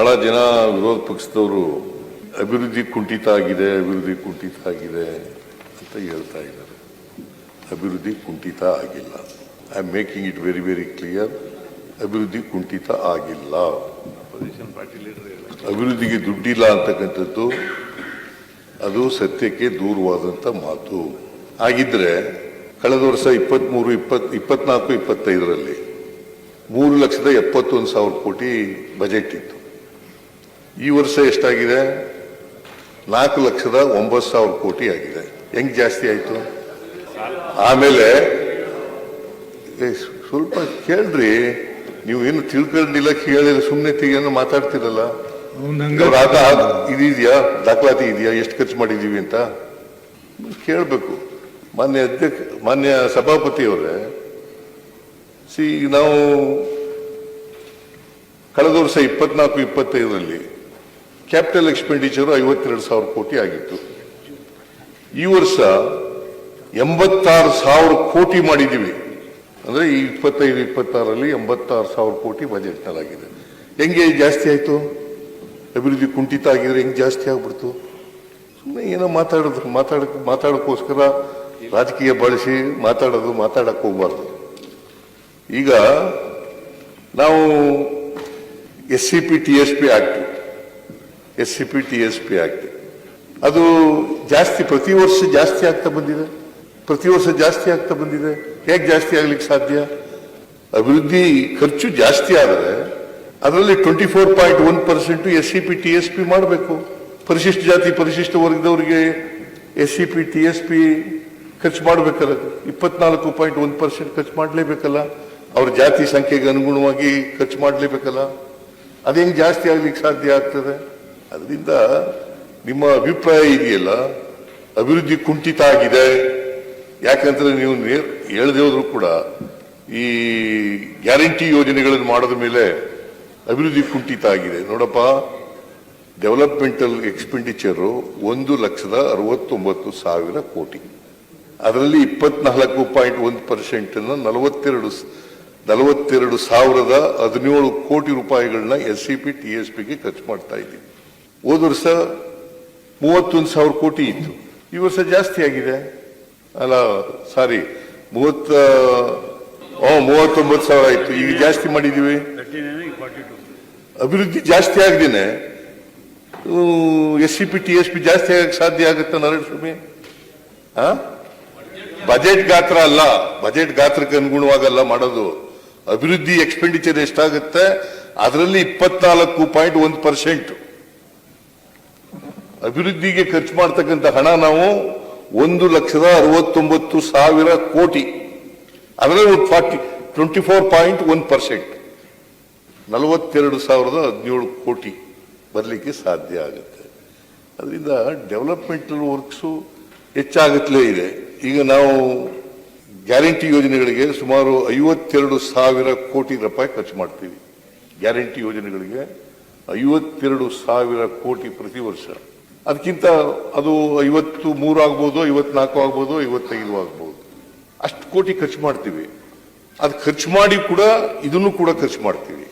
ಬಹಳ ಜನ ವಿರೋಧ ಪಕ್ಷದವರು ಅಭಿವೃದ್ಧಿ ಕುಂಠಿತ ಆಗಿದೆ ಅಭಿವೃದ್ಧಿ ಕುಂಠಿತ ಆಗಿದೆ ಅಂತ ಹೇಳ್ತಾ ಇದ್ದಾರೆ. ಅಭಿವೃದ್ಧಿ ಕುಂಠಿತ ಆಗಿಲ್ಲ. I am making it very very clear ಅಭಿವೃದ್ಧಿ ಕುಂಠಿತ ಆಗಿಲ್ಲ. ಅಭಿವೃದ್ಧಿಗೆ ದುಡ್ಡಿಲ್ಲ ಅಂತಕ್ಕಂಥದ್ದು ಅದು ಸತ್ಯಕ್ಕೆ ದೂರವಾದಂಥ ಮಾತು. ಆಗಿದ್ರೆ ಕಳೆದ ವರ್ಷ ಇಪ್ಪತ್ತ್ಮೂರು ಇಪ್ಪತ್ ಇಪ್ಪತ್ನಾಲ್ಕು ಇಪ್ಪತ್ತೈದರಲ್ಲಿ ಮೂರು ಲಕ್ಷದ ಎಪ್ಪತ್ತೊಂದು ಸಾವಿರ ಕೋಟಿ ಬಜೆಟ್ ಇತ್ತು. ಈ ವರ್ಷ ಎಷ್ಟಾಗಿದೆ? ನಾಲ್ಕು ಲಕ್ಷದ ಒಂಬತ್ತು ಸಾವಿರ ಕೋಟಿ ಆಗಿದೆ. ಹೆಂಗ್ ಜಾಸ್ತಿ ಆಯ್ತು? ಆಮೇಲೆ ಸ್ವಲ್ಪ ಕೇಳ್ರಿ ನೀವು ಏನು ತಿಳ್ಕೊಂಡಿಲ್ಲ ಕೇಳಿಲ್ಲ ಸುಮ್ಮನೆ ತೆಗೆಯನ್ನು ಮಾತಾಡ್ತಿರಲ್ಲ. ಇದೆಯಾ ದಾಖಲಾತಿ ಇದೆಯಾ? ಎಷ್ಟು ಖರ್ಚು ಮಾಡಿದೀವಿ ಅಂತ? ಕೇಳಬೇಕು. ಮಾನ್ಯ ಅಧ್ಯಕ್ಷ ಮಾನ್ಯ ಸಭಾಪತಿಯವರೇ ಸಿ ನಾವು ಕಳೆದ ವರ್ಷ ಇಪ್ಪತ್ನಾಲ್ಕು ಇಪ್ಪತ್ತೈದರಲ್ಲಿ ಕ್ಯಾಪಿಟಲ್ ಎಕ್ಸ್ಪೆಂಡಿಚರ್ ಐವತ್ತೆರಡು ಸಾವಿರ ಕೋಟಿ ಆಗಿತ್ತು. ಈ ವರ್ಷ ಎಂಬತ್ತಾರು ಸಾವಿರ ಕೋಟಿ ಮಾಡಿದ್ದೀವಿ. ಅಂದರೆ ಈ ಇಪ್ಪತ್ತೈದು, ಇಪ್ಪತ್ತಾರಲ್ಲಿ ಎಂಬತ್ತಾರು ಸಾವಿರ ಕೋಟಿ ಬಜೆಟ್ನಲ್ಲಾಗಿದೆ ಹೆಂಗೆ ಜಾಸ್ತಿ ಆಯಿತು? ಅಭಿವೃದ್ಧಿ ಕುಂಠಿತ ಆಗಿದ್ರೆ ಹೆಂಗೆ ಜಾಸ್ತಿ ಆಗ್ಬಿಡ್ತು? ಸುಮ್ಮನೆ ಏನೋ ಮಾತಾಡೋದು ಮಾತಾಡ ಮಾತಾಡೋಕ್ಕೋಸ್ಕರ ರಾಜಕೀಯ ಬಳಸಿ ಮಾತಾಡೋದು ಮಾತಾಡಕ್ಕೆ ಹೋಗ್ಬಾರ್ದು. ಈಗ ನಾವು S C P T S P act S C P T S P act ಅದು ಜಾಸ್ತಿ, ಪ್ರತಿ ವರ್ಷ ಜಾಸ್ತಿ ಆಗ್ತಾ ಬಂದಿದೆ. ಪ್ರತಿ ವರ್ಷ ಜಾಸ್ತಿ ಆಗ್ತಾ ಬಂದಿದೆ. ಹೇಗೆ ಜಾಸ್ತಿ ಆಗ್ಲಿಕ್ಕೆ ಸಾಧ್ಯ? ಅಭಿವೃದ್ಧಿ ಖರ್ಚು ಜಾಸ್ತಿ ಆದರೆ ಅದರಲ್ಲಿ twenty four point one percent S C P T S P ಮಾಡಬೇಕು. ಪರಿಶಿಷ್ಟ ಜಾತಿ, ಪರಿಶಿಷ್ಟ ವರ್ಗದವರಿಗೆ S C P T S P ಖರ್ಚು ಮಾಡಬೇಕಲ್ಲ. ಇಪ್ಪತ್ನಾಲ್ಕು ಪಾಯಿಂಟ್ ಒಂದು ಪರ್ಸೆಂಟ್ ಖರ್ಚು ಮಾಡಲೇಬೇಕಲ್ಲ. ಅವ್ರ ಜಾತಿ ಸಂಖ್ಯೆಗೆ ಅನುಗುಣವಾಗಿ ಖರ್ಚು ಮಾಡಲೇಬೇಕಲ್ಲ. ಅದೇನು ಜಾಸ್ತಿ ಆಗ್ಲಿಕ್ಕೆ ಸಾಧ್ಯ ಆಗ್ತದೆ? ಅದರಿಂದ ನಿಮ್ಮ ಅಭಿಪ್ರಾಯ ಇದೆಯಲ್ಲ? ಅಭಿವೃದ್ಧಿ ಕುಂಠಿತ ಆಗಿದೆ. ಯಾಕಂದ್ರೆ ನೀವು ಹೇಳದೆ ಹೋದ್ರು ಕೂಡ ಈ ಗ್ಯಾರಂಟಿ ಯೋಜನೆಗಳನ್ನು ಮಾಡಿದ ಮೇಲೆ ಅಭಿವೃದ್ಧಿ ಕುಂಠಿತ ಆಗಿದೆ. ನೋಡಪ್ಪ, ಡೆವಲಪ್ಮೆಂಟಲ್ ಎಕ್ಸ್ಪೆಂಡಿಚರ್ ಒಂದು ಲಕ್ಷದ ಅರವತ್ತೊಂಬತ್ತು ಸಾವಿರ ಕೋಟಿ. ಅದರಲ್ಲಿ ಇಪ್ಪತ್ನಾಲ್ಕು ಪಾಯಿಂಟ್ ಒಂದು ಪರ್ಸೆಂಟ್ ಅನ್ನು ನಲವತ್ತೆರಡು ನಲವತ್ತೆರಡು ಸಾವಿರದ ಹದಿನೇಳು ಕೋಟಿ ರೂಪಾಯಿಗಳನ್ನ S C P, T S ಪಿಗೆ ಖರ್ಚು ಮಾಡ್ತಾ ಇದ್ದೀವಿ. ಹೋದ ವರ್ಷ ಮೂವತ್ತೊಂದು ಸಾವಿರ ಕೋಟಿ ಇತ್ತು. ಈ ವರ್ಷ ಜಾಸ್ತಿ ಆಗಿದೆ. ಅಲ್ಲ ಸಾರಿ ಮೂವತ್ತ ಮೂವತ್ತೊಂಬತ್ತು ಸಾವಿರ ಆಯ್ತು. ಈಗ ಜಾಸ್ತಿ ಮಾಡಿದೀವಿ ಅಭಿವೃದ್ಧಿ ಜಾಸ್ತಿ ಆಗದೇನೆ. S C P, T S P ಜಾಸ್ತಿ ಆಗಕ್ಕೆ ಸಾಧ್ಯ ಆಗುತ್ತೆ ನಾರಾಯಣ ಸ್ವಾಮಿ ಆ? ಬಜೆಟ್ ಗಾತ್ರ ಅಲ್ಲ. ಬಜೆಟ್ ಗಾತ್ರಕ್ಕೆ ಅನುಗುಣವಾಗಲ್ಲ ಮಾಡೋದು. ಅಭಿವೃದ್ಧಿ ಎಕ್ಸ್ಪೆಂಡಿಚರ್ ಎಷ್ಟಾಗುತ್ತೆ? ಅದರಲ್ಲಿ ಇಪ್ಪತ್ನಾಲ್ಕು ಪಾಯಿಂಟ್ ಒಂದು ಪರ್ಸೆಂಟ್. ಅಭಿವೃದ್ಧಿಗೆ ಖರ್ಚು ಮಾಡ್ತಕ್ಕಂಥ ಹಣ ನಾವು ಒಂದು ಲಕ್ಷದ ಅರವತ್ತೊಂಬತ್ತು ಸಾವಿರ ಕೋಟಿ. ಅದರಲ್ಲಿ forty, twenty four point one percent. ನಲವತ್ತೆರಡು ಸಾವಿರದ ಹದಿನೇಳು ಕೋಟಿ ಬರಲಿಕ್ಕೆ ಸಾಧ್ಯ ಆಗುತ್ತೆ. ಅದರಿಂದ ಡೆವಲಪ್ಮೆಂಟಲ್ ವರ್ಕ್ಸು ಹೆಚ್ಚಾಗುತ್ತಲೇ ಇದೆ. ಈಗ ನಾವು ಗ್ಯಾರಂಟಿ ಯೋಜನೆಗಳಿಗೆ ಸುಮಾರು ಐವತ್ತೆರಡು ಸಾವಿರ ಕೋಟಿ ರೂಪಾಯಿ ಖರ್ಚು ಮಾಡ್ತೀವಿ. ಗ್ಯಾರಂಟಿ ಯೋಜನೆಗಳಿಗೆ ಐವತ್ತೆರಡು ಸಾವಿರ ಕೋಟಿ ಪ್ರತಿ ವರ್ಷ. ಅದಕ್ಕಿಂತ ಅದು ಐವತ್ತು ಮೂರು ಆಗ್ಬೋದು, ಐವತ್ನಾಲ್ಕು ಆಗ್ಬೋದು, ಐವತ್ತೈದು ಆಗ್ಬೋದು. ಅಷ್ಟು ಕೋಟಿ ಖರ್ಚು ಮಾಡ್ತೀವಿ. ಅದು ಖರ್ಚು ಮಾಡಿ ಕೂಡ ಇದನ್ನು ಕೂಡ ಖರ್ಚು ಮಾಡ್ತೀವಿ.